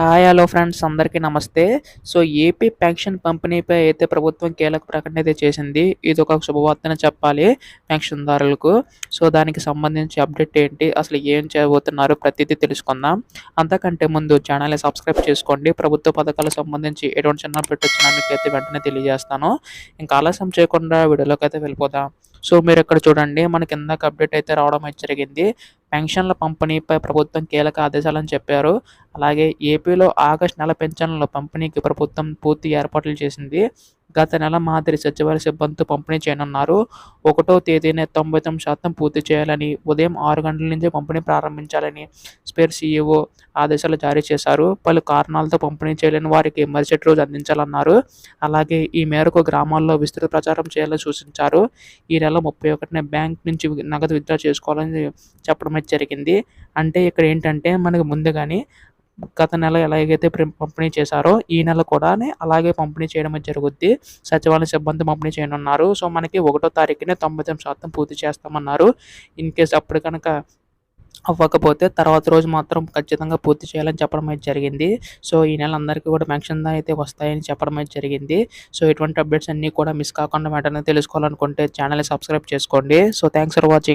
Hi hello friends అందరికీ నమస్తే. So AP pension పంపిణీపై అయితే ప్రభుత్వం కీలక ప్రకటన అయితే చేసింది. ఇది ఒక శుభవార్తనే చెప్పాలి పెన్షన్దారులకు. సో దానికి సంబంధించి అప్డేట్ ఏంటి అసలు ఏం చేయబోతున్నారు ప్రతిదీ తెలుసుకుందాం. అంతకంటే ముందు ఛానల్ని సబ్స్క్రైబ్ చేసుకోండి. ప్రభుత్వ పథకాలకు సంబంధించి ఎటువంటి చిన్న పెట్టొచ్చినా మీకు అయితే వెంటనే తెలియజేస్తాను. ఇంకా ఆలస్యం చేయకుండా వీడియోలోకి అయితే వెళ్ళిపోదాం. సో మీరు ఇక్కడ చూడండి మనకి ఇందాక అప్డేట్ అయితే రావడం జరిగింది. పెన్షన్ల పంపిణీపై ప్రభుత్వం కీలక ఆదేశాలని చెప్పారు. అలాగే ఏపీలో ఆగస్టు నెల పెన్షన్ల పంపిణీకి ప్రభుత్వం పూర్తి ఏర్పాట్లు చేసింది. గత నెల మాదిరి సచివాలయ సిబ్బందితో పంపిణీ చేయనున్నారు. ఒకటో తేదీనే తొంభై తొమ్మిది శాతం పూర్తి చేయాలని ఉదయం ఆరు గంటల నుంచే పంపిణీ ప్రారంభించాలని స్పేర్ సీఈఓ ఆదేశాలు జారీ చేశారు. పలు కారణాలతో పంపిణీ చేయలేని వారికి మరుసటి రోజు అందించాలన్నారు. అలాగే ఈ మేరకు గ్రామాల్లో విస్తృత ప్రచారం చేయాలని సూచించారు. ఈ నెల ముప్పై ఒకటిన బ్యాంక్ నుంచి నగదు విత్డ్రా చేసుకోవాలని చెప్పడం జరిగింది. అంటే ఇక్కడ ఏంటంటే మనకు ముందుగానే గత నెల ఎలాగైతే ప్రి- పంపిణీ చేశారో ఈ నెల కూడా అలాగే పంపిణీ చేయడం జరుగుద్ది. సచివాలయ సిబ్బంది పంపిణీ చేయనున్నారు. సో మనకి ఒకటో తారీఖునే తొంభై తొమ్మిది శాతం పూర్తి చేస్తామన్నారు. ఇన్ కేస్ అప్పుడు కనుక అవ్వకపోతే తర్వాత రోజు మాత్రం ఖచ్చితంగా పూర్తి చేయాలని చెప్పడం అయితే జరిగింది. సో ఈ నెల అందరికీ కూడా మెన్షన్ అయితే వస్తాయని చెప్పడం అయితే జరిగింది. సో ఇటువంటి అప్డేట్స్ అన్నీ కూడా మిస్ కాకుండా వెంటనే తెలుసుకోవాలనుకుంటే ఛానల్ని సబ్స్క్రైబ్ చేసుకోండి. So thanks for watching.